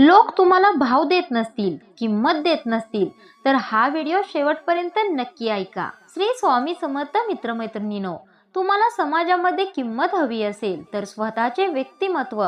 लोक तुम्हाला भाव देत नसतील किंमत देत नसतील तर हा व्हिडिओ शेवटपर्यंत नक्की ऐका. श्री स्वामी समर्थ मित्रमैत्रिणीनो तुम्हाला समाजामध्ये किंमत हवी असेल तर स्वतःचे व्यक्तिमत्व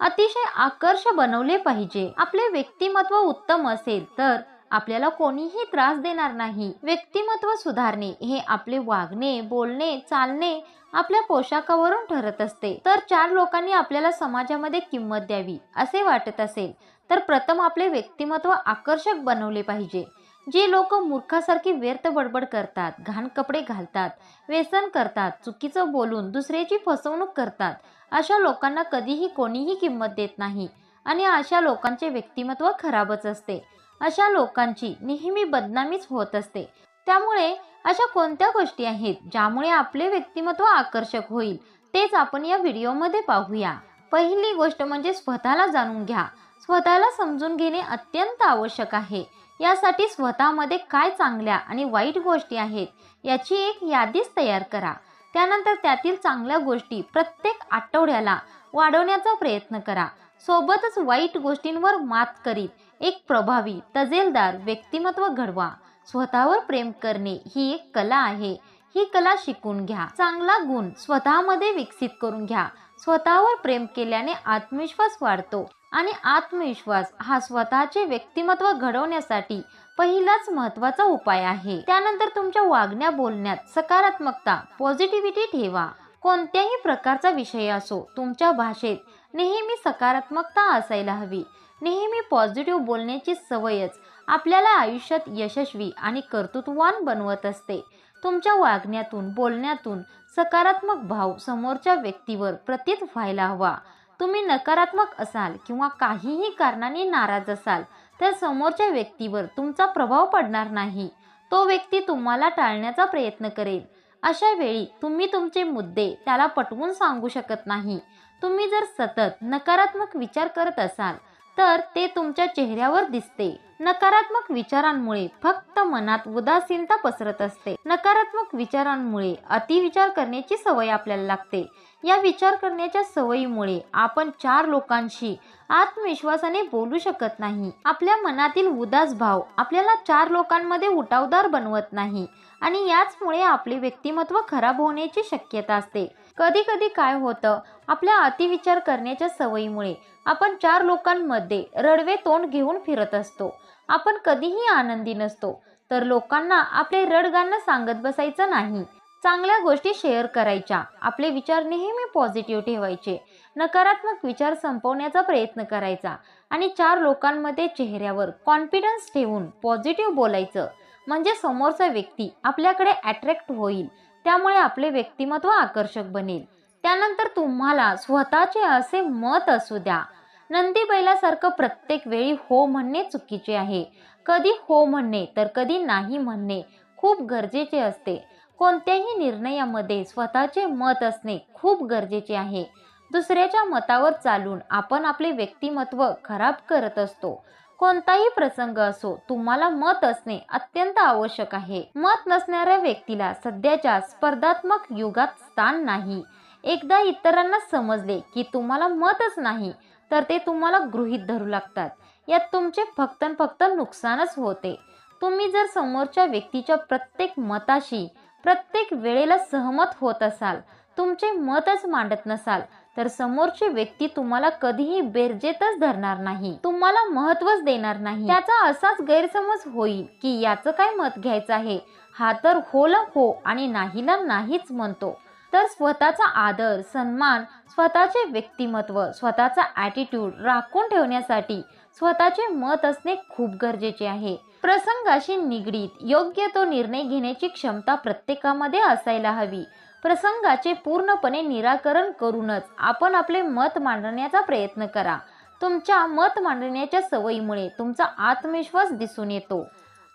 अतिशय आकर्ष बनवले पाहिजे. आपले व्यक्तिमत्व उत्तम असेल तर आपल्याला कोणीही त्रास देणार नाही. व्यक्तिमत्व सुधारणे हे आपले वागणे बोलणे चालणे आपल्या पोशाखावरून ठरत असते. तर चार लोकांनी आपल्याला समाजामध्ये किंमत द्यावी असे वाटत असेल तर प्रथम आपले व्यक्तिमत्व आकर्षक बनवले पाहिजे. जे लोक मूर्खासारखी व्यर्थ बडबड करतात घाण कपडे घालतात व्यसन करतात चुकीचं बोलून दुसऱ्याची फसवणूक करतात अशा लोकांना कधीही कोणीही किंमत देत नाही आणि अशा लोकांचे व्यक्तिमत्व खराबच असते. अशा लोकांची नेहमी बदनामीच होत असते. त्यामुळे अशा कोणत्या गोष्टी आहेत ज्यामुळे आपले व्यक्तिमत्व आकर्षक होईल? तेच आपण या व्हिडिओमध्ये पाहूया. पहिली गोष्ट म्हणजे स्वतःला जाणून घ्या. स्वतःला समजून घेणे अत्यंत आवश्यक आहे. यासाठी स्वतःमध्ये काय चांगल्या आणि वाईट गोष्टी आहेत याची एक यादीच तयार करा. त्यानंतर त्यातील चांगल्या गोष्टी प्रत्येक आठवड्याला वाढवण्याचा प्रयत्न करा. सोबतच वाईट गोष्टींवर मात करीत एक प्रभावी तजेलदार व्यक्तिमत्व घडवा. स्वतःवर प्रेम करणे ही एक कला आहे. ही कला शिकून घ्या. चांगला गुण स्वतःमध्ये विकसित करून घ्या. स्वतःवर प्रेम केल्याने आत्मविश्वास वाढतो आणि आत्मविश्वास हा स्वतःचे व्यक्तिमत्व घडवण्यासाठी पहिलाच महत्त्वाचा उपाय आहे. त्यानंतर तुमच्या वागण्या बोलण्यात सकारात्मकता पॉझिटिव्हिटी ठेवा. कोणत्याही प्रकारचा विषय असो तुमच्या भाषेत नेहमी सकारात्मकता असायला हवी. नेहमी पॉझिटिव्ह बोलण्याची सवयच आपल्याला आयुष्यात यशस्वी आणि कर्तृत्ववान बनवत असते. तुमच्या वागण्यातून बोलण्यातून सकारात्मक भाव समोरच्या व्यक्तीवर प्रतीत व्हायला हवा. तुम्ही नकारात्मक असाल किंवा काहीही कारणाने नाराज असाल तर समोरच्या व्यक्तीवर तुमचा प्रभाव पडणार नाही. तो व्यक्ती तुम्हाला टाळण्याचा प्रयत्न करेल. अशा वेळी तुम्ही तुमचे मुद्दे त्याला पटवून सांगू शकत नाही. तुम्ही जर सतत नकारात्मक विचार करत असाल तर ते तुमच्या चेहऱ्यावर दिसते. नकारात्मक विचारांमुळे फक्त मनात उदासीनता पसरत असते. नकारात्मक विचारांमुळे अतिविचार करण्याची सवय आपल्याला लागते. या विचार करण्याच्या सवयीमुळे आपण चार लोकांशी आत्मविश्वासाने बोलू शकत नाही. आपल्या मनातील उदास भाव आपल्याला चार लोकांमध्ये उठावदार बनवत नाही आणि याचमुळे आपले व्यक्तिमत्व खराब होण्याची शक्यता असते. कधी कधी काय होतं? आपल्या अतिविचार करण्याच्या सवयीमुळे आपण चार लोकांमध्ये रडवे तोंड घेऊन फिरत असतो. आपण कधीही आनंदी नसतो. तर लोकांना आपले रडगाणं सांगत बसायचं नाही. चांगल्या गोष्टी शेअर करायच्या. आपले विचार नेहमी पॉझिटिव्ह ठेवायचे. नकारात्मक विचार संपवण्याचा प्रयत्न करायचा. आणि चार लोकांमध्ये चेहऱ्यावर कॉन्फिडन्स ठेवून पॉझिटिव्ह बोलायचं. म्हणजे समोरचा व्यक्ती आपल्याकडे अट्रॅक्ट होईल. त्यामुळे आपले व्यक्तिमत्व आकर्षक बनेल. त्यानंतर तुम्हाला स्वतःचे असे मत असू द्या. नंदी बैलासारखं प्रत्येक वेळी हो म्हणणे चुकीचे आहे. कधी हो म्हणणे तर कधी नाही म्हणणे खूप गरजेचे असते. कोणत्याही निर्णयामध्ये स्वतःचे मत असणे खूप गरजेचे आहे. दुसऱ्याच्या मतावर चालून आपण आपले व्यक्तिमत्व खराब करत असतो. कोणताही प्रसंग असो तुम्हाला मत असणे अत्यंत आवश्यक आहे. मत नसणाऱ्या व्यक्तीला सध्याच्या स्पर्धात्मक युगात स्थान नाही. एकदा इतरांना समजले की तुम्हाला मतच नाही तर ते तुम्हाला गृहीत धरू लागतात. यात तुमचे फक्त फक्त नुकसानच होते. तुम्ही जर समोरच्या व्यक्तीच्या प्रत्येक मताशी प्रत्येक वेळेला सहमत होत असाल तुमचे मतच मांडत नसाल तर समोरची व्यक्ती तुम्हाला कधीही बेरजेतच धरणार नाही. तुम्हाला महत्वच देणार नाही. त्याचा असाच गैरसमज होईल की याचं काय मत घ्यायचं आहे? हा तर होला हो आणि नाहीला नाहीच म्हणतो. तर स्वतःचा आदर सन्मान स्वतःचे व्यक्तिमत्व स्वतःचा ॲटिट्यूड राखून ठेवण्यासाठी स्वतःचे मत असणे खूप गरजेचे आहे. प्रसंगाशी निगडीत योग्य तो निर्णय घेण्याची क्षमता प्रत्येकामध्ये असायला हवी. प्रसंगाचे पूर्णपणे निराकरण करूनच आपण आपले मत मांडण्याचा प्रयत्न करा. तुमच्या मत मांडण्याच्या सवयीमुळे तुमचा आत्मविश्वास दिसून येतो.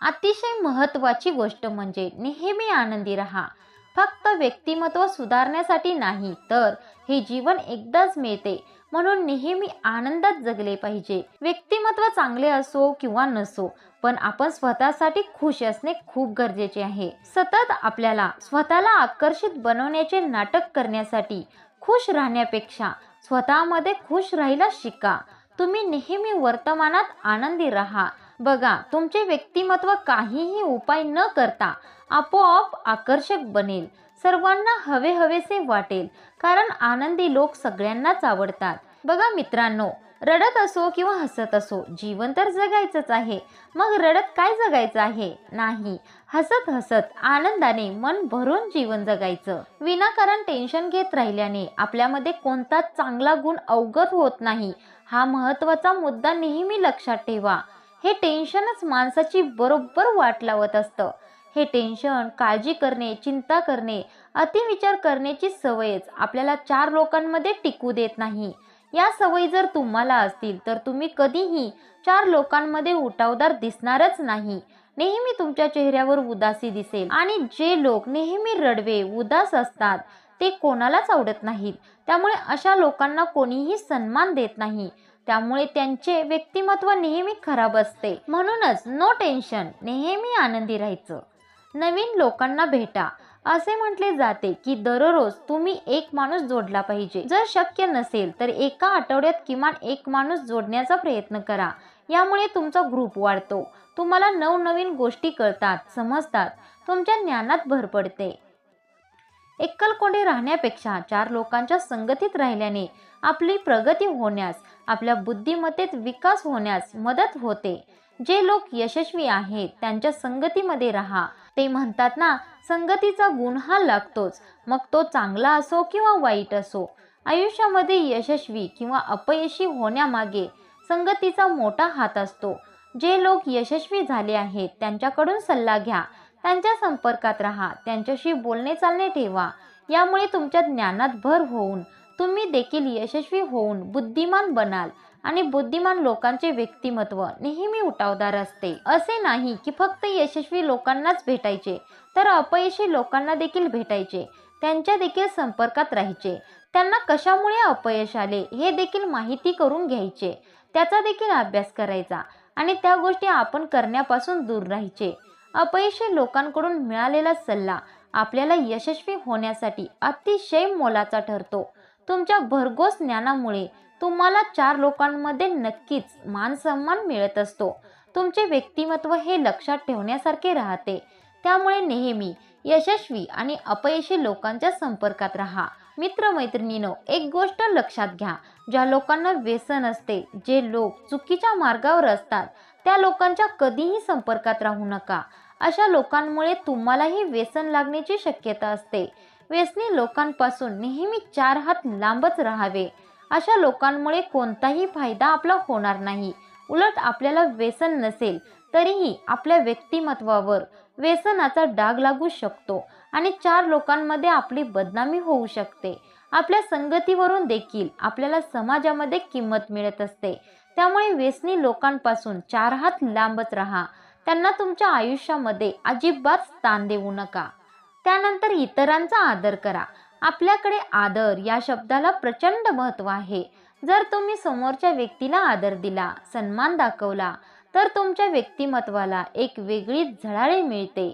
अतिशय महत्त्वाची गोष्ट म्हणजे नेहमी आनंदी राहा. फक्त व्यक्तिमत्व सुधारण्यासाठी नाही तर हे जीवन एकदाच मिळते. म्हणून नेहमी आनंदात जगले पाहिजे. व्यक्तिमत्व चांगले असो किंवा नसो पण आपण स्वतःसाठी खुश असणे खूप गरजेचे आहे. सतत आपल्याला स्वतःला आकर्षित बनवण्याचे नाटक करण्यासाठी खुश राहण्यापेक्षा स्वतःमध्ये खुश राहायला शिका. तुम्ही नेहमी वर्तमानात आनंदी राहा. बघा तुमचे व्यक्तिमत्व काहीही उपाय न करता आपोआप आकर्षक बनेल. सर्वांना हवे हवेसे वाटेल कारण आनंदी लोक सगळ्यांनाच आवडतात. बघा मित्रांनो रडत असो किंवा हसत असो जीवन तर जगायचंच आहे. मग रडत काय जगायचं आहे? नाही. हसत हसत आनंदाने मन भरून जीवन जगायचं. विनाकारण टेन्शन घेत राहिल्याने आपल्यामध्ये कोणताच चांगला गुण अवगत होत नाही. हा महत्त्वाचा मुद्दा नेहमी लक्षात ठेवा. हे टेन्शनच माणसाची बरोबर वाट लावत असतं. हे टेन्शन काळजी करणे चिंता करणे अतिविचार करण्याची सवयच आपल्याला चार लोकांमध्ये टिकू देत नाही. या सवयी जर तुम्हाला असतील तर तुम्ही कधीही चार लोकांमध्ये उठावदार दिसणारच नाही. नेहमी तुमच्या चेहऱ्यावर उदासी दिसेल आणि जे लोक नेहमी रडवे उदास असतात ते कोणालाच आवडत नाहीत. त्यामुळे अशा लोकांना कोणीही सन्मान देत नाही. त्यामुळे त्यांचे व्यक्तिमत्व नेहमी खराब असते. म्हणूनच नो टेन्शन नेहमी आनंदी राहायचं. नवीन लोकांना भेटा. असे म्हटले जाते की दररोज तुम्ही एक माणूस जोडला पाहिजे. जर शक्य नसेल तर एका आठवड्यात किमान एक माणूस जोडण्याचा प्रयत्न करा. यामुळे तुमचा ग्रुप वाढतो. तुम्हाला नवनवीन गोष्टी कळतात समजतात. तुमच्या ज्ञानात भर पडते. एकलकोंडे राहण्यापेक्षा चार लोकांच्या संगतीत राहिल्याने आपली प्रगती होण्यास आपल्या बुद्धिमत्तेत विकास होण्यास मदत होते. जे लोक यशस्वी आहेत त्यांच्या संगतीमध्ये राहा. ते म्हणतात ना संगतीचा गुण हा लागतोच. मग तो चांगला असो किंवा वाईट असो आयुष्यामध्ये यशस्वी किंवा अपयशी होण्यामागे संगतीचा मोठा हात असतो. जे लोक यशस्वी झाले आहेत त्यांच्याकडून सल्ला घ्या. त्यांच्या संपर्कात राहा. त्यांच्याशी बोलणे चालणे ठेवा. यामुळे तुमच्या ज्ञानात भर होऊन तुम्ही देखील यशस्वी होऊन बुद्धिमान बनाल आणि बुद्धिमान लोकांचे व्यक्तिमत्व नेहमी उठावदार असते. असे नाही की फक्त यशस्वी लोकांनाच भेटायचे तर अपयशी लोकांना देखील भेटायचे त्यांच्या देखील संपर्कात राहायचे. त्यांना कशामुळे अपयश आले हे देखील माहिती करून घ्यायचे. त्याचा देखील अभ्यास करायचा आणि त्या गोष्टी आपण करण्यापासून दूर राहायचे. अपयशी लोकांकडून मिळालेला सल्ला आपल्याला यशस्वी होण्यासाठी अतिशय मोलाचा ठरतो. तुमच्या भरघोस ज्ञानामुळे तुम्हाला चार लोकांमध्ये नक्कीच मानसन्मान मिळत असतो. तुमचे व्यक्तिमत्व हे लक्षात ठेवण्यासारखे राहते. त्यामुळे नेहमी यशस्वी आणि अपयशी लोकांच्या संपर्कात राहा. मित्रमैत्रिणीनो एक गोष्ट लक्षात घ्या. ज्या लोकांना व्यसन असते जे लोक चुकीच्या मार्गावर असतात त्या लोकांच्या कधीही संपर्कात राहू नका. अशा लोकांमुळे तुम्हालाही व्यसन लागण्याची शक्यता असते. व्यसनी लोकांपासून नेहमी चार हात लांबच राहावे. अशा लोकांमुळे कोणताही फायदा आपला होणार नाही. उलट आपल्याला व्यसन नसेल तरीही आपल्या व्यक्तिमत्वावर व्यसनाचा डाग लागू शकतो आणि चार लोकांमध्ये आपली बदनामी होऊ शकते. आपल्या संगतीवरून देखील आपल्याला समाजामध्ये किंमत मिळत असते. त्यामुळे व्यसनी लोकांपासून चार हात लांबच राहा. त्यांना तुमच्या आयुष्यामध्ये अजिबात स्थान देऊ नका. त्यानंतर इतरांचा आदर करा. आपल्याकडे आदर या शब्दाला प्रचंड महत्त्व आहे. जर तुम्ही समोरच्या व्यक्तीला आदर दिला सन्मान दाखवला तर तुमच्या व्यक्तिमत्वाला एक वेगळीच झळाळी मिळते.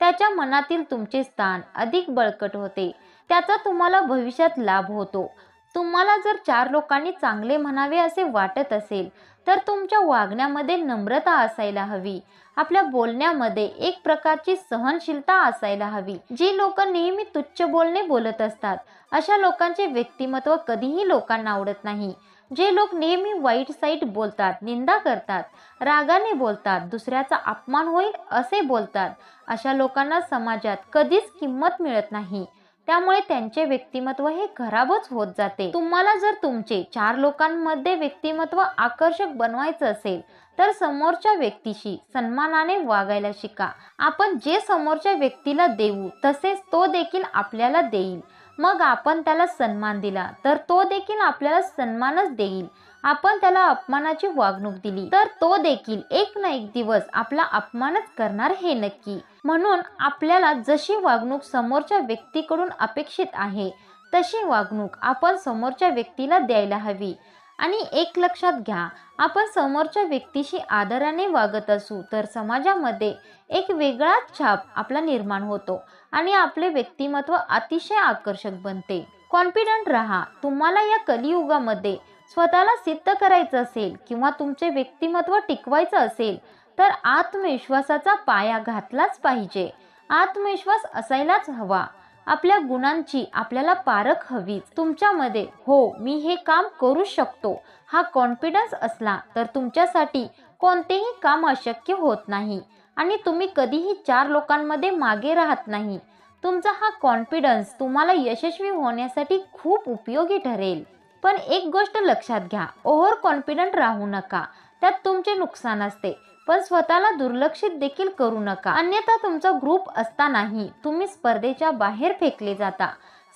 त्याच्या मनातील तुमचे स्थान अधिक बळकट होते. त्याचा तुम्हाला भविष्यात लाभ होतो. तुम्हाला जर चार लोकांनी चांगले म्हणावे असे वाटत असेल तर तुमच्या वागण्यामध्ये नम्रता असायला हवी. आपल्या बोलण्यामध्ये एक प्रकारची सहनशीलता असायला हवी. जी लोक नेहमी तुच्छ बोलणे बोलत असतात. अशा लोकांचे व्यक्तिमत्व कधीही लोकांना आवडत नाही. जे लोक नेहमी वाईट साईट बोलतात निंदा करतात रागाने बोलतात दुसऱ्याचा अपमान होईल असे बोलतात. अशा लोकांना समाजात कधीच किंमत मिळत नाही. त्यामुळे त्यांचे व्यक्तिमत्व हे खराबच होत जाते. तुम्हाला जर तुमचे चार लोकांमध्ये व्यक्तिमत्व आकर्षक बनवायचं असेल तर समोरच्या व्यक्तीशी सन्मानाने वागायला शिका. आपण जे समोरच्या व्यक्तीला देऊ तसेच तो देखील आपल्याला देईल. मग आपण त्याला सन्मान दिला तर तो देखील आपल्याला सन्मानच देईल. आपण त्याला अपमानाची वागणूक दिली तर तो देखील एक ना एक दिवस आपला अपमानच करणार हे नक्की. म्हणून आपल्याला जशी वागणूक समोरच्या व्यक्तीकडून अपेक्षित आहे तशी वागणूक आपण समोरच्या व्यक्तीला द्यायला हवी. आणि एक लक्षात घ्या आपण समोरच्या व्यक्तीशी आदराने वागत असू तर समाजामध्ये एक वेगळाच छाप आपला निर्माण होतो आणि आपले व्यक्तिमत्व अतिशय आकर्षक बनते. कॉन्फिडंट राहा तुम्हाला या कलियुगामध्ये स्वतःला सिद्ध करायचं असेल किंवा तुमचे व्यक्तिमत्व टिकवायचं असेल तर आत्मविश्वासाचा पाया घातलाच पाहिजे. आत्मविश्वास असायलाच हवा. आपल्या गुणांची आपल्याला पारख हवीच. तुमच्यामध्ये हो मी हे काम करू शकतो. हा कॉन्फिडन्स असला तर तुमच्यासाठी कोणतेही काम अशक्य होत नाही. आणि तुम्ही कधीही चार लोकांमध्ये मागे राहत नाही. तुमचा हा कॉन्फिडन्स तुम्हाला यशस्वी होण्यासाठी खूप उपयोगी ठरेल. पण एक गोष्ट लक्षात घ्या. ओव्हर कॉन्फिडंट राहू नका. त्यात तुमचे नुकसान असते. पण स्वतःला दुर्लक्षित देखील करू नका. अन्यथा तुमचा ग्रुप असतानाही तुम्ही स्पर्धेच्या बाहेर फेकले जाता.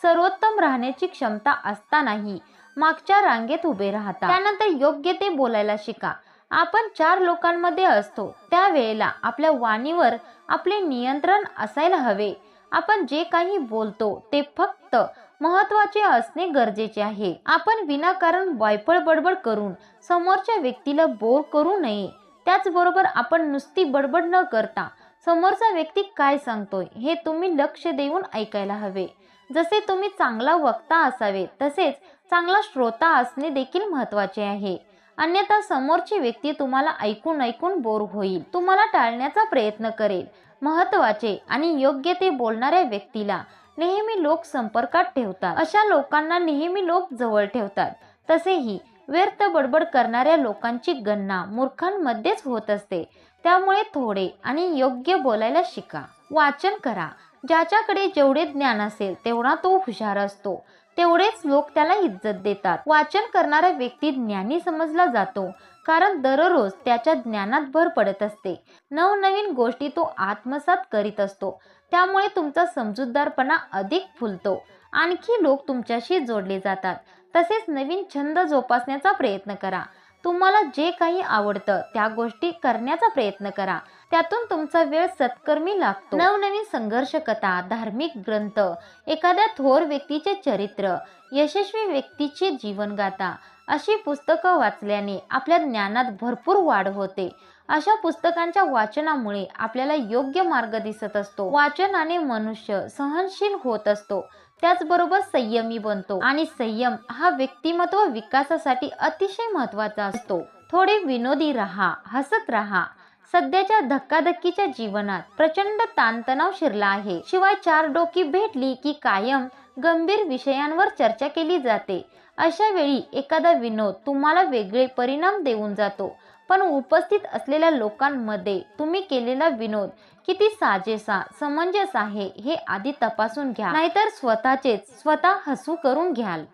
सर्वोत्तम राहण्याची क्षमता असतानाही मागच्या रांगेत उभे राहता. त्यानंतर योग्य ते बोलायला शिका. आपण चार लोकांमध्ये असतो. त्यावेळेला आपल्या वाणीवर आपले नियंत्रण असायला हवे. आपण जे काही बोलतो ते फक्त महत्त्वाचे असणे गरजेचे आहे. आपण विनाकारण वायफळ बडबड करून समोरच्या व्यक्तीला बोर करू नये. त्याचबरोबर आपण नुसती बडबड न करता समोरचा व्यक्ती काय सांगतोय हे तुम्ही लक्ष देऊन ऐकायला हवे. जसे तुम्ही चांगला वक्ता असावे तसेच चांगला श्रोता असणे देखील महत्त्वाचे आहे. अन्यथा समोरची व्यक्ती तुम्हाला ऐकून ऐकून बोर होईल. तुम्हाला टाळण्याचा प्रयत्न करेल. महत्त्वाचे आणि योग्य ते बोलणाऱ्या व्यक्तीला नेहमी लोक संपर्कात ठेवतात. अशा लोकांना नेहमी लोक जवळ ठेवतात. तसेही व्यर्थ बडबड करणाऱ्या लोकांची गणना मूर्खांमध्येच होत असते. त्यामुळे थोडे आणि योग्य बोलायला शिका. वाचन करा. ज्याच्याकडे जेवढे ज्ञान असेल तेवढा तो हुशार असतो. तेवढेच लोक त्याला इज्जत देतात. वाचन करणारा व्यक्ती ज्ञानी समजला जातो कारण दररोज त्याच्या ज्ञानात भर पडत असते. नवनवीन गोष्टी तो आत्मसात करीत असतो. त्यामुळे तुमचा समजूतदारपणा अधिक फुलतो. आणखी लोक तुमच्याशी जोडले जातात. तसेच नवीन छंद जोपासण्याचा प्रयत्न करा. तुम्हाला जे काही आवडतं त्या गोष्टी करण्याचा प्रयत्न करा. त्यातून तुमचा वेळ सत्कर्मी लागतो. नवनवीन संघर्ष कथा धार्मिक ग्रंथ एखाद्या थोर व्यक्तीचे चरित्र यशस्वी व्यक्तीची जीवनगाथा अशी पुस्तकं वाचल्याने आपल्या ज्ञानात भरपूर वाढ होते. अशा पुस्तकांच्या वाचनामुळे आपल्याला योग्य मार्ग दिसत असतो. वाचनाने मनुष्य सहनशील होत असतो. त्याचबरोबर संयमी बनतो. आणि संयम हा व्यक्तिमत्व विकासासाठी अतिशय महत्त्वाचा असतो. थोडे विनोदी राहा हसत राहा. सध्याच्या धक्काधक्कीच्या जीवनात प्रचंड ताणतणाव शिरला आहे. शिवाय चार डोकी भेटली की कायम गंभीर विषयांवर चर्चा केली जाते. अशा वेळी एखादा विनोद तुम्हाला वेगळे परिणाम देऊन जातो. पण उपस्थित असलेल्या लोकांमध्ये तुम्ही केलेला विनोद किती साजेसा समंजस आहे हे आधी तपासून घ्या. नाहीतर स्वतःचेच स्वतः हसू करून घ्याल.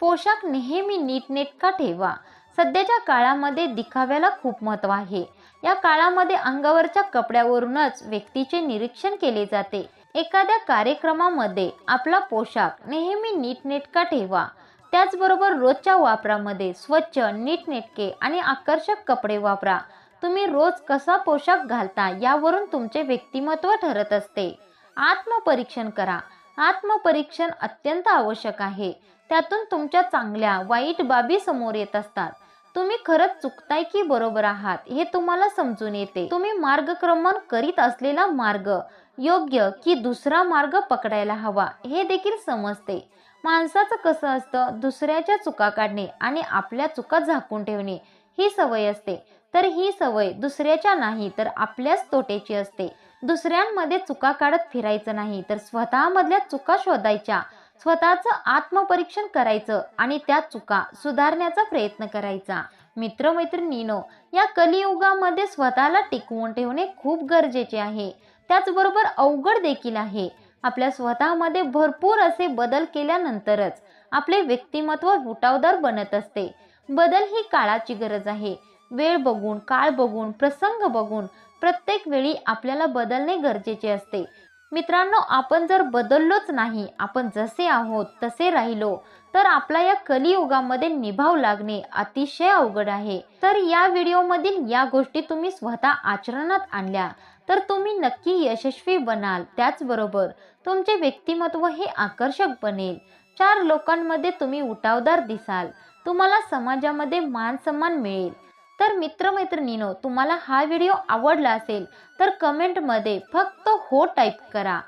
पोशाख नेहमी नीटनेटका ठेवा. सध्याच्या काळामध्ये दिखाव्याला खूप महत्त्व आहे. या काळामध्ये अंगावरच्या कपड्यावरूनच व्यक्तीचे निरीक्षण केले जाते. एखाद्या कार्यक्रमामध्ये आपला पोशाख नेहमी नीटनेटका ठेवा. त्याचबरोबर रोजच्या वापरामध्ये स्वच्छ नीटनेटके आणि आकर्षक कपडे वापरा. तुम्ही रोज कसा पोशाख घालता यावरून तुमचे व्यक्तिमत्व ठरत असते. आत्मपरीक्षण करा. आत्मपरीक्षण अत्यंत आवश्यक आहे. त्यातून तुमच्या चांगल्या वाईट बाबी समोर येत असतात. तुम्ही खरंच चुकताय की बरोबर आहात हे तुम्हाला समजून येते. तुम्ही मार्गक्रमण करीत असलेला मार्ग योग्य की दुसरा मार्ग पकडायला हवा हे देखील समजते. माणसाचं कसं असतं? दुसऱ्याच्या चुका काढणे आणि आपल्या चुका झाकून ठेवणे ही सवय असते. तर ही सवय दुसऱ्याच्या नाही तर आपल्याच तोटेची असते. दुसऱ्यांमध्ये चुका काढत फिरायचं नाही तर स्वतःमधल्या चुका शोधायच्या. स्वतःचं आत्मपरीक्षण करायचं आणि त्या चुका सुधारण्याचा प्रयत्न करायचा. मित्रमैत्रिणीनो या कलियुगामध्ये स्वतःला टिकवून ठेवणे खूप गरजेचे आहे. त्याचबरोबर अवघड देखील आहे. आपल्या स्वतःमध्ये भरपूर असे बदल केल्यानंतरच आपले व्यक्तिमत्व उठावदार बनत असते. बदल ही काळाची गरज आहे. वेळ बघून काळ बघून प्रसंग बघून प्रत्येक वेळी आपल्याला बदलणे गरजेचे असते. मित्रांनो आपण जर बदललोच नाही आपण जसे आहोत तसे राहिलो तर आपला या कलियुगामध्ये निभाव लागणे अतिशय अवघड आहे. तर या व्हिडिओमधील या गोष्टी तुम्ही स्वतः आचरणात आणल्या. तर तुम्ही नक्की यशस्वी बनाल त्याचबरोबर तुमचे व्यक्तिमत्व हे आकर्षक बनेल. चार लोकांमध्ये तुम्ही उठावदार दिसाल. तुम्हाला समाजामध्ये मान सन्मान मिळेल. तर मित्रमैत्रिणीनो तुम्हाला हा व्हिडिओ आवडला असेल तर कमेंटमध्ये फक्त हो टाईप करा.